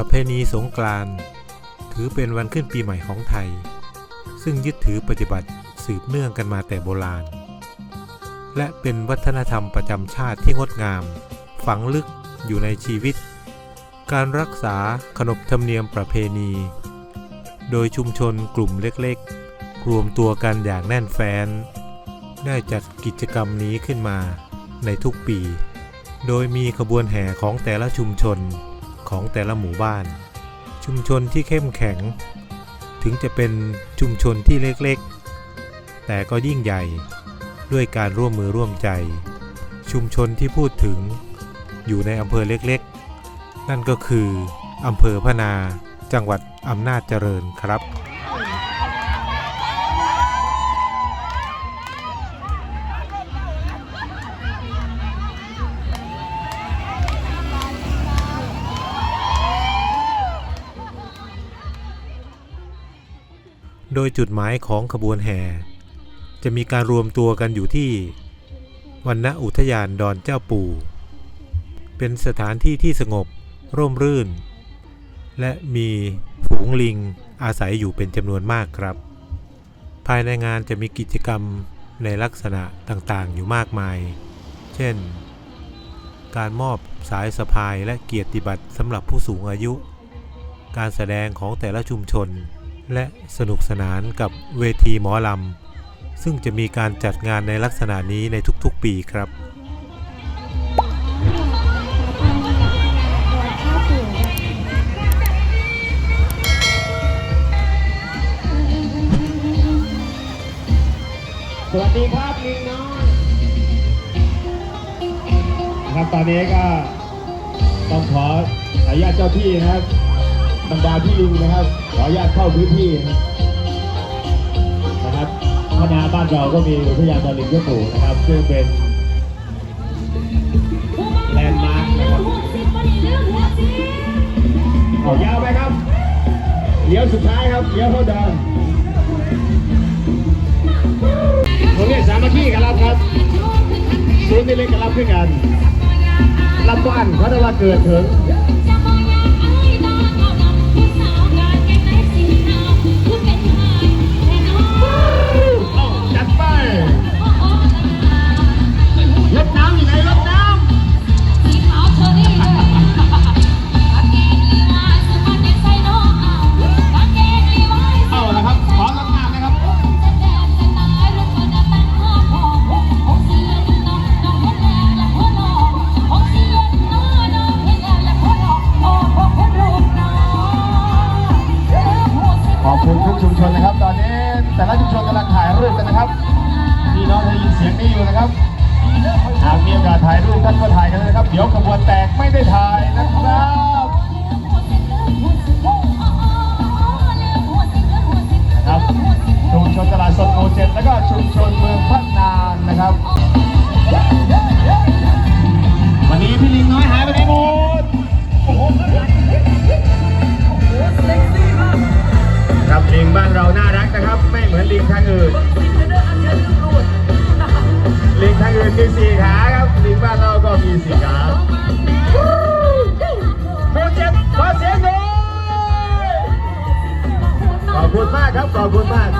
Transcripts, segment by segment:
ประเพณีสงกรานต์ถือเป็นวันขึ้นปีใหม่ของไทย ซึ่งยึดถือปฏิบัติสืบเนื่องกันมาแต่โบราณ และเป็นวัฒนธรรมประจำชาติที่งดงาม ฝังลึกอยู่ในชีวิต การรักษาขนบธรรมเนียมประเพณี โดยชุมชนกลุ่มเล็กๆ รวมตัวกันอย่างแน่นแฟ้น ได้จัดกิจกรรมนี้ขึ้นมาในทุกปี โดยมีขบวนแห่ของแต่ละชุมชน ของแต่ละหมู่บ้าน ชุมชนที่เข้มแข็ง ถึงจะเป็นชุมชนที่เล็กๆ แต่ก็ยิ่งใหญ่ด้วยการร่วมมือร่วมใจ ชุมชนที่พูดถึงอยู่ในอำเภอเล็กๆ นั่นก็คืออำเภอพนาจังหวัดอำนาจเจริญครับ โดยจุดหมายของขบวนแห่ จะมีการรวมตัวกันอยู่ที่วันณอุทยานดอนเจ้าปู่ เป็นสถานที่ที่สงบ ร่มรื่น และมีฝูงลิงอาศัยอยู่เป็นจำนวนมากครับ ภายในงานจะมีกิจกรรมในลักษณะต่างๆ อยู่มากมาย เช่น การมอบสายสะพายและเกียรติบัตรสำหรับผู้สูงอายุ การแสดงของแต่ละชุมชน และสนุกสนานกับเวทีหมอลำ ซึ่งจะมีการจัดงานในลักษณะนี้ในทุกๆปีครับสวัสดีครับลิงน้อยครับตอนนี้ก็ต้องขออนุญาตเจ้าที่นะครับ บรรดาพี่ลิงนะครับ ขออนุญาตเข้าพื้นที่นะครับพนาบ้านเราก็มีอุทยานดอนลิงเจ้าปู่นะครับ ซึ่งเป็นแลนด์มาร์คนะครับเอายาวไปครับเลี้ยวสุดท้ายครับเลี้ยวเข้าเดินผมเรียกสามัคคีกันรับครับศูนย์นี่เล็กกันรับขึ้นกันรับบ้านเขาได้ว่าเกิดถึง ขอบคุณทุกชุมชนนะครับ ตอนนี้แต่ละชุมชนกำลังถ่ายรูปกันนะครับพี่น้องได้ยินเสียงนี้อยู่นะครับหากมีโอกาสถ่ายรูปท่านก็ถ่ายกันนะครับ เดี๋ยวขบวนแตกไม่ได้ถ่ายนะครับครับชุมชนตลาดสดโอเจ็ดแล้วก็ชุมชนเมืองพัฒนานนะครับ วันนี้พี่ลิงน้อยหายไปไหนหมด ลิงบ้านเราน่ารักนะครับ ไม่เหมือนลิงทางอื่นลิงทางอื่นมีสี่ขาครับลิงบ้านเราก็มีสี่ขาโปรเจกต์ขอเสียงหน่อยขอบคุณมากครับขอบคุณมาก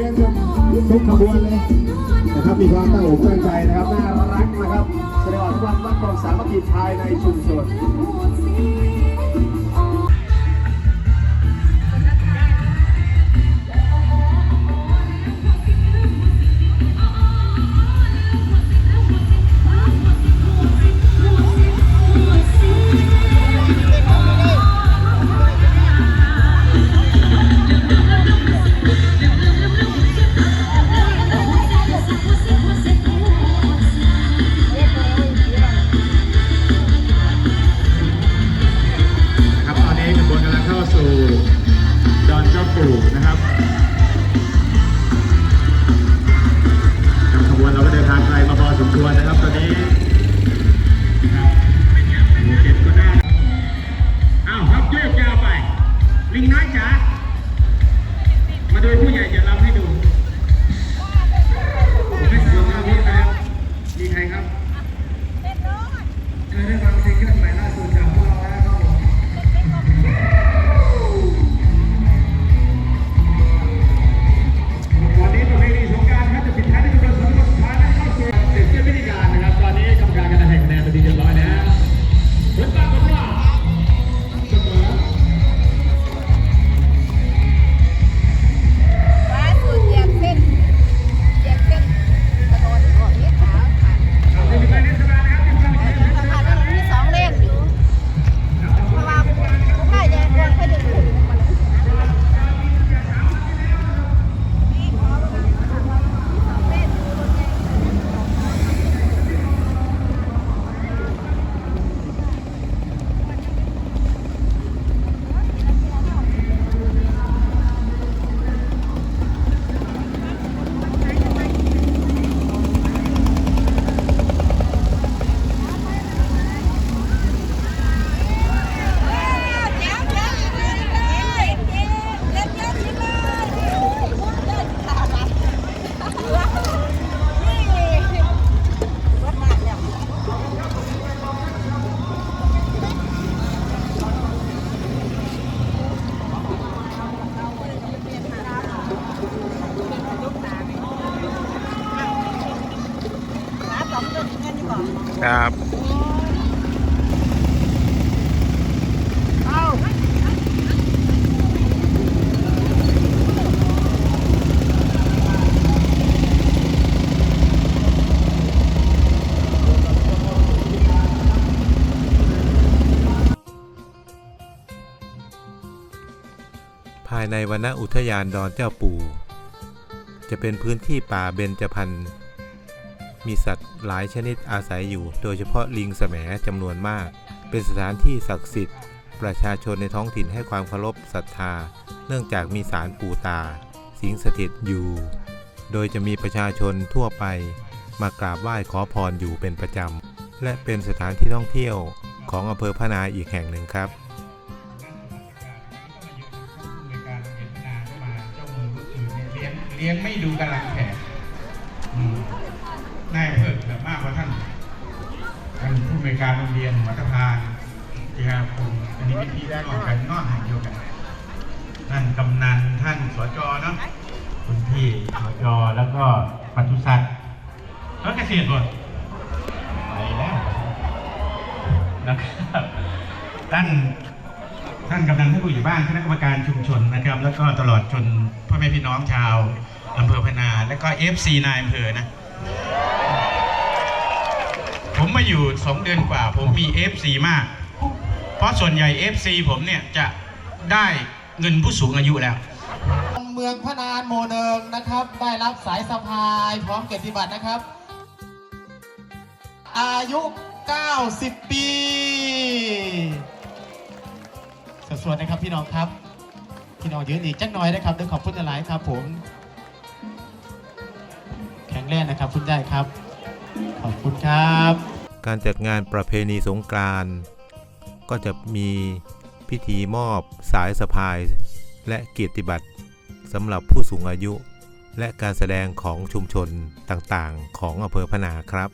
หน้าตาดีกับทุกขบวนเลยนะครับมีความตั้งอกตั้งใจนะครับน่ารักนะครับแสดงออกถึงความรักความสามัคคีภายในชุมชนู่นะครับ ครับภายในวนอุทยานดอนเจ้าปู่ จะเป็นพื้นที่ป่าเบญจพรรณ มีสัตว์หลายชนิดอาศัยอยู่ โดยเฉพาะลิงแสมจำนวนมาก เป็นสถานที่ศักดิ์สิทธิ์ ประชาชนในท้องถิ่นให้ความเคารพศรัทธา เนื่องจากมีสารปู่ตา สิงสถิตอยู่ โดยจะมีประชาชนทั่วไป มากราบไหว้ขอพรอยู่เป็นประจำ และเป็นสถานที่ท่องเที่ยวของอำเภอพะนาอีกแห่งหนึ่งครับการเห็นนาเข้ามาเจ้ามือก็คืนเลี้ยงไม่ดูกำลังแขก นายเพิ่มแบบมากกว่าท่านท่านผู้ในวยการโรงเรียนวัฒพานที่ครับคุณอันนี้เป็นพี่ได้ก่อนกันนอกแห่งเดียวกันท่านกำนันท่านสจเนาะคุณพี่สจแล้วก็ปศุสัตว์แล้วเกษตรบ่ไปแล้วนะครับท่านท่านกำนันท่านผู้ใหญ่บ้านคณะกรรมการชุมชนนะครับ แล้วก็ตลอดจนพ่อแม่พี่น้องชาวอำเภอพนา และก็ FC นายอำเภอนะ ผมมาอยู่ 2 เดือนกว่า ผมมี FC มาก เพราะส่วนใหญ่ FC ผมเนี่ยจะได้เงินผู้สูงอายุแล้ว เมืองพนานโมเดิงนะครับ ได้รับสายสะพายพร้อมเกียรติบัตรนะครับ อายุ 90 ปีสวดๆนะครับพี่น้องครับ พี่น้องยืนอีกจักหน่อยนะครับด้วยขอบคุณหลายครับผม แข็งแรงนะครับคุณยายครับ ขอบคุณครับ การจัดงานประเพณีสงกรานต์ก็จะมีพิธีมอบสายสะพายและเกียรติบัตรสำหรับผู้สูงอายุ และการแสดงของชุมชนต่างๆ ของอำเภอพนาครับ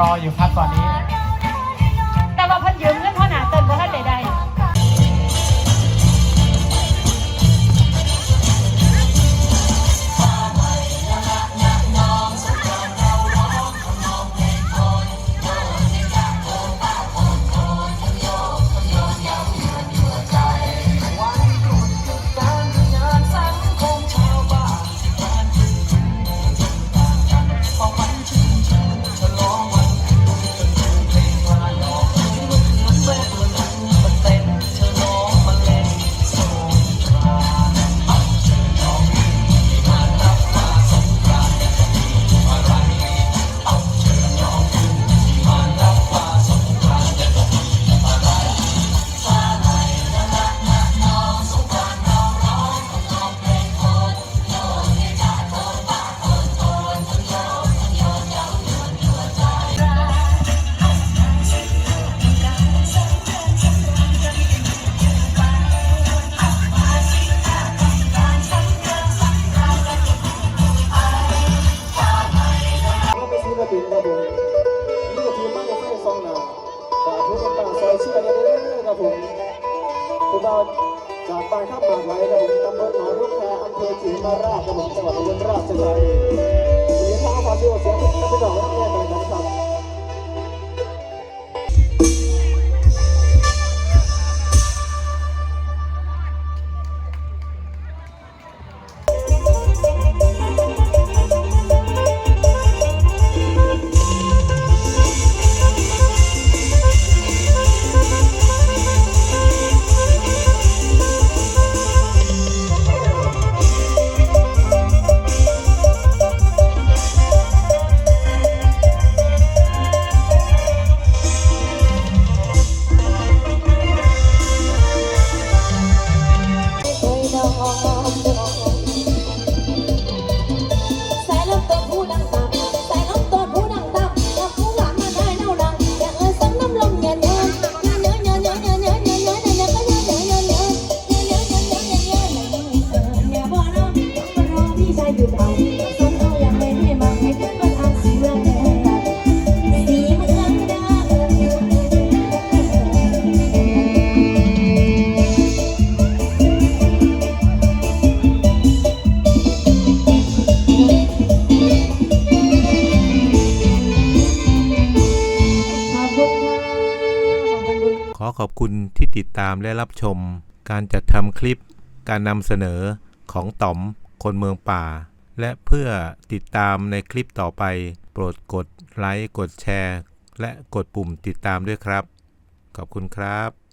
รออยู่ครับตอนนี้ แต่ว่าพันยืม จากบางข้ามหมากไหลครับผมตำบลหนองลูกแพอำเภอศรีมาราชครับผมจังหวัดอุบลราชธานีเสียงทางความดีเสียงทุกท่านพี่องแล้วแม่ไปแต่างๆ คุณที่ติดตามและรับชม การจัดทำคลิป การนำเสนอของต๋อม คนเมืองป่า และเพื่อติดตามในคลิปต่อไป โปรดกดไลค์ กดแชร์ และกดปุ่มติดตามด้วยครับ ขอบคุณครับ